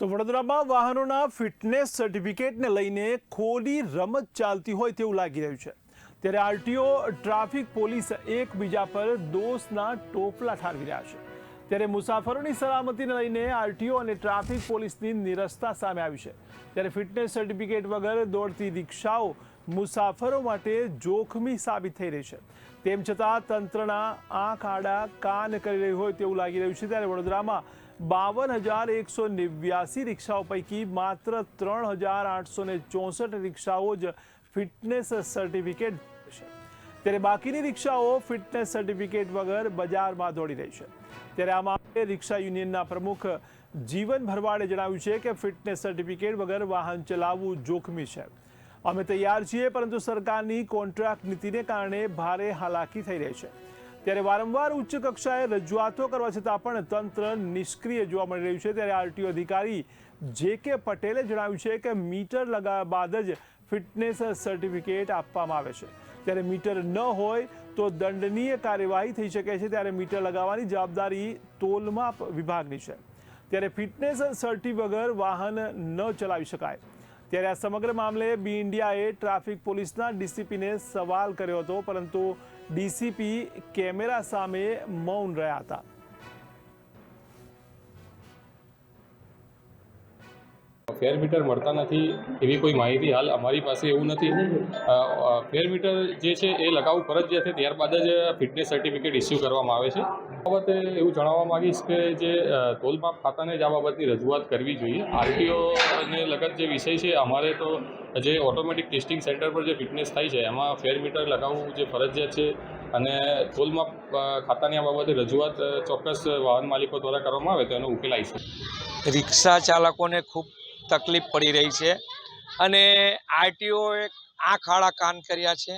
તો વડોદરામાં વાહનોના ફિટનેસ સર્ટિફિકેટને લઈને ખોલી રમત ચાલતી હોય તેવું લાગી રહ્યું છે. ત્યારે આરટીઓ, ટ્રાફિક પોલીસ એકબીજા પર દોષના ટોપલા ઠારવી રહ્યા છે. ત્યારે મુસાફરોની સલામતીને લઈને આરટીઓ અને ટ્રાફિક પોલીસની નિરસતા સામે આવી છે. ત્યારે ફિટનેસ સર્ટિફિકેટ વગર દોડતી રિક્ષાઓ મુસાફરો માટે જોખમી સાબિત થઈ રહી છે. તેમ છતાં તંત્રના આંખ, આડા, કાન કરી રહ્યું હોય તેવું લાગી રહ્યું છે. ત્યારે વડોદરામાં બાવન હજાર એકસો નેવ્યાસી રિક્ષાઓ પૈકી માત્ર ત્રણ હજાર આઠસો ને ચોસઠ રિક્ષાઓ જ ફિટનેસ સર્ટિફિકેટ છે. ત્યારે બાકીની રિક્ષાઓ ફિટનેસ સર્ટિફિકેટ વગર બજારમાં દોડી રહી છે. ત્યારે આ મામલે રિક્ષા યુનિયનના પ્રમુખ જીવન ભરવાડે જણાવ્યું છે કે ફિટનેસ સર્ટિફિકેટ વગર વાહન ચલાવવું જોખમી છે. અમે તૈયાર છીએ, પરંતુ સરકારની કોન્ટ્રાક્ટ નીતિને કારણે ભારે હાલાકી થઈ રહી છે. ત્યારે વારંવાર ઉચ્ચ કક્ષાએ રજૂઆતો કરવા છતાં પણ તંત્ર નિષ્ક્રિય જોવા મળી રહ્યું છે. ત્યારે આરટીઓ અધિકારી જે કે પટેલે જણાવ્યું છે કે મીટર લગાવ્યા બાદ જ ફિટનેસ સર્ટિફિકેટ આપવામાં આવે છે. ત્યારે મીટર ન હોય તો દંડનીય કાર્યવાહી થઈ શકે છે. ત્યારે મીટર લગાવવાની જવાબદારી તોલમાપ વિભાગની છે. ત્યારે ફિટનેસ સર્ટી વગર વાહન ન ચલાવી શકાય. ત્યારે આ સમગ્ર મામલે બી ઇન્ડિયાએ ટ્રાફિક પોલીસના ડીસીપીને સવાલ કર્યો હતો, પરંતુ ડીસીપી કેમેરા સામે મૌન રહ્યા હતા. ફેર મીટર મળતા નથી એવી કોઈ માહિતી હાલ અમારી પાસે એવું નથી. ફેર મીટર જે છે એ લગાવવું ફરજિયાત છે. ત્યારબાદ જ ફિટનેસ સર્ટિફિકેટ ઇસ્યુ કરવામાં આવે છે. બાબતે એવું જણાવવા માગીશ કે જે તોલમાપ ખાતાને જ આ બાબતની રજૂઆત કરવી જોઈએ. આરટીઓને લગત જે વિષય છે, અમારે તો જે ઓટોમેટિક ટેસ્ટિંગ સેન્ટર પર જે ફિટનેસ થાય છે, એમાં ફેર મીટર લગાવવું જે ફરજિયાત છે અને તોલમાપ ખાતાની આ બાબતે રજૂઆત ચોક્કસ વાહન માલિકો દ્વારા કરવામાં આવે તો એનો ઉકેલ આવી શકે. રિક્ષા ચાલકોને ખૂબ તકલીફ પડી રહી છે. અને આરટીઓએ આંખ આડા કાન કર્યા છે.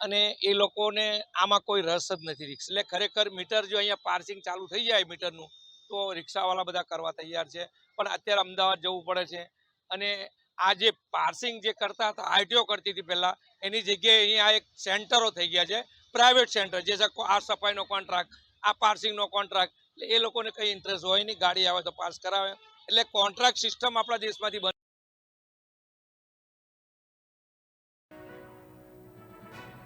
અને એ લોકોને આમાં કોઈ રસ જ નથી રિક્ષા એટલે ખરેખર મીટર જો અહીંયા પાર્સિંગ ચાલુ થઈ જાય મીટરનું, તો રિક્ષાવાળા બધા કરવા તૈયાર છે. પણ અત્યારે અમદાવાદ જવું પડે છે. અને આ જે પાર્સિંગ જે કરતા હતા, આરટીઓ કરતી હતી પહેલાં, એની જગ્યાએ અહીંયા એક સેન્ટરો થઈ ગયા છે. પ્રાઇવેટ સેન્ટર, જે છે આ સફાઈનો કોન્ટ્રાક્ટ, આ પાર્સિંગનો કોન્ટ્રાક્ટ. એટલે એ લોકોને કંઈ ઇન્ટરેસ્ટ હોય નહીં, ગાડી આવે તો પાસ કરાવે. એટલે કોન્ટ્રાક્ટ સિસ્ટમ આપણા દેશમાંથી